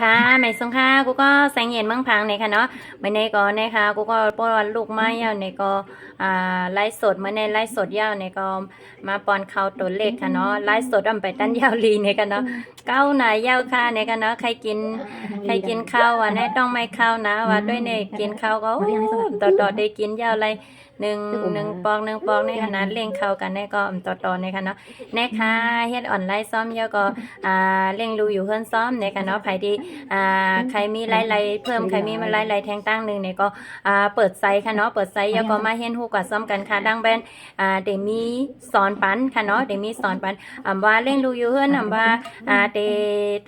ค่ะไม่สงค่ะกูก็แสงเย็นเมืองพังเนี่ยค่ะเนาะเมื่อในก็นะคะกูก็ปอนลูกไม้ยาวในก็อ่าไล่สดเมื่อในไล่สดยาวในก็มาปอนเข้าตัวเลขค่ะเนาะไล่สดอำไปตั้นยาวลีเนี่ยค่ะเนาะ เก้าหนายยาวค่ะเนี่ยค่ะเนาะใครกินใครกินข้าวอะแน่ต้องไม่ข้าวนะว่าด้วยเนี่ยกินข้าวก็โอ้ต่อต่อได้กินยาวเลยหนึ่งหนึ่งปองหนึ่งปองในขนาดเลี้ยงเข้ากันเนี่ยก็ต่อต่อในค่ะเนาะแน่ค่ะเฮ็ดออนไลน์ซ้อมเยอะก็อ่าเร่งรูอยู่เพื่อนซ้อมในกันเนาะใครที่อ่าใครมีไล่ๆเพิ่มใครมีมาไล่ๆแทงตั้งหนึ่งเนี่ยก็อ่าเปิดไซค่ะเนาะเปิดไซต์แล้วก็มาเห็นฮู้กว่าซ้อมกันค่ะดังแบนอ่าเดมีสอนปันค่ะเนาะเดมีสอนปันอ่าว่าเร่งรูอยู่เพื่อนอ่าว่าอ่าเด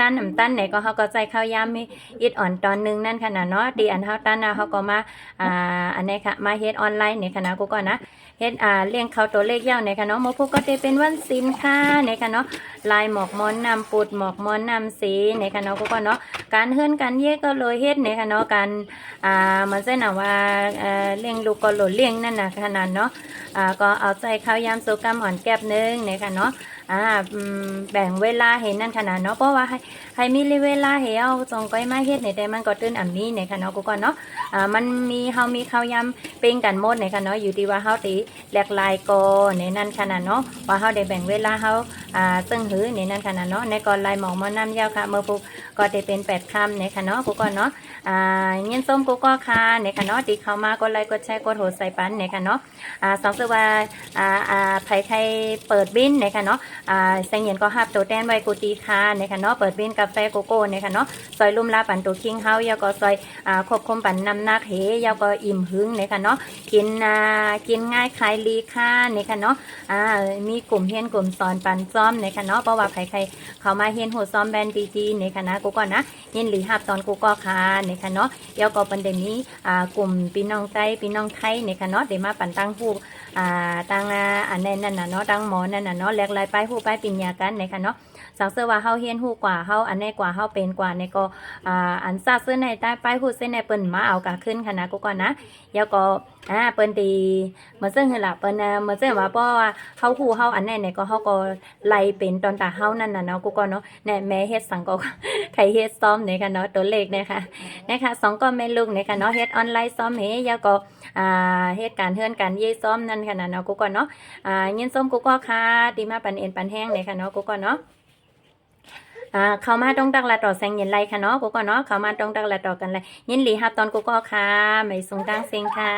ตั้นอ่ำตั้นเนี่ยก็เขาก็ใจเข้ายามมีอิดอ่อนตอนหนึงนั่นค่ะนะเนาะดีอันเฮาตั้นนะเขาก็มาอ่าอันนี้ค่ะมาเฮ็ดออนไลน์เนี่ยค่ะนะกูก่อนนะเฮ็ดอ่าเลี้ยงเขาตัวเลขยาวเนี่ยค่ะเนาะโมพูก็จะเป็นวันศิลป์ค่ะเนี่ยค่ะเนาะลายหมอกมอนนำปุดหมอกมอนนำสีในค่ะเนาะก็ก็เนาะการเฮือนการเย่ก็เลยเฮ็ดในค่ะเนาะการอ่ามันเส้นน่ะว่าเอ่อเลี้ยงลูกก็โหลดเลี้ยงนั่นน่ะขนาดเนาะอ่าก็เอาใจข้าวยามสุกรรมอ่อนแก็บหนึงในค่ะเนาะ อ่าแบ่งเวลาเห็นนั่นขนาดเนาะเพราะว่าให้ให้มีเวลาเห้เอาจงก้อยมาเฮ็ดในแต่มันก็ตื่นอ่ำนี้ในค่ะเนาะกูก็เนาะอ่ามันมีเฮามีข้าวยำเป็นกันหมดในค่ะเนาะอยู่ที่ว่าเฮาตีแหลกลายก็ในนั่นขนาดเนาะว่าเฮาได้แบ่งเวลาเฮาอ่าซึ่งหือในนั้นขนาดเนาะในกรลายหมองมอน้ำยาวค่ะเมื่อพวก ก็ได้เป็นแปดคำในค่ะเนาะกูก็เนาะอ่าเงี้ยส้มกูก็ค่ะในค่ะเนาะตีเข้ามาก็ไลค์กดแชร์กดโหดใส่ปันในค่ะเนาะอ่าสองคือว่าอ่าอ่าไผ่ไทยเปิดบินในค่ะเนาะอ่าแสงเย็นก็ฮับตัวแตนไว้กูตีค่ะในค่ะเนาะเปิดบินกาแฟโกโก้ในค่ะเนาะซอยลุ่มลาปันตัวคิงเฮายาวก็ซอยอ่าควบคุมปันนำหนักเฮยาวก็อิ่มหึงในค่ะเนาะกินอ่ากินง่ายขายลีค่ะในค่ะเนาะอ่ามีกลุ่มเฮียนกลุ่มสอนปันซ้อมในคณะเพราะว่าใครๆเขามาเฮียนโหดซ้อมแบนดีๆในคณะกูก่อนนะเย็นหรือหับตอนกูก็คาในคณะเดี๋ยวก็ประเด็นนี้อ่ากลุ่มพี่น้องใจพี่น้องไทยในคณะเดี๋ยวมาปันตั้งผู้อ่าตั้งอันนั้นน่ะเนาะตั้งหมอนั่นน่ะเนาะแลกลายไปผู้ไปปิญญากันในคณะสังเสว่าเฮาเฮียนฮู้กว่าเฮาอันแนกว่าเฮาเป็นกว่าในก็อ่าอันซาเสื้อในใต้ป้ายฮู้เส้นในเปิ้นมาเอากะขึ้นคณะนะกูก่อนนะเดี๋ยวก็อ่าเปิ้นตีเมือนซึ่งคือล่ะเปิ้นน่ะเมือนซึ่งว่าเพราะว่าเฮาฮู้เฮาอันแน่เนี่ยก็เฮาก็ไล่เป็นตอนตาเฮานั่นน่ะเนาะกูก็เนาะแน่แม่เฮ็ดสังก็ใครเฮ็ดซ้อมเนี่ยค่ะเนาะตัวเลขเนี่ยค่ะ นะคะสองก็แม่ลุงนะคะเนาะเฮ็ดออนไลน์ซ้อมเฮยาก็อ่าเฮ็ดการเฮือนการเย่ซ้อมนั่นค่ะนะเนาะกูก็เนาะอ่ายินส้มกูก็ค่ะดีมาปันเอ็นปันแห้งนะคะเนาะกูก็เนาะอ่าเขามาตรงตักละต่อแสงเย็นไรค่ะเนาะกูก็เนาะเขามาตรงตักละต่อกันเลยยินหลีฮับตอนกูก็ค่ะไม่สูงกลางเซงค่ะ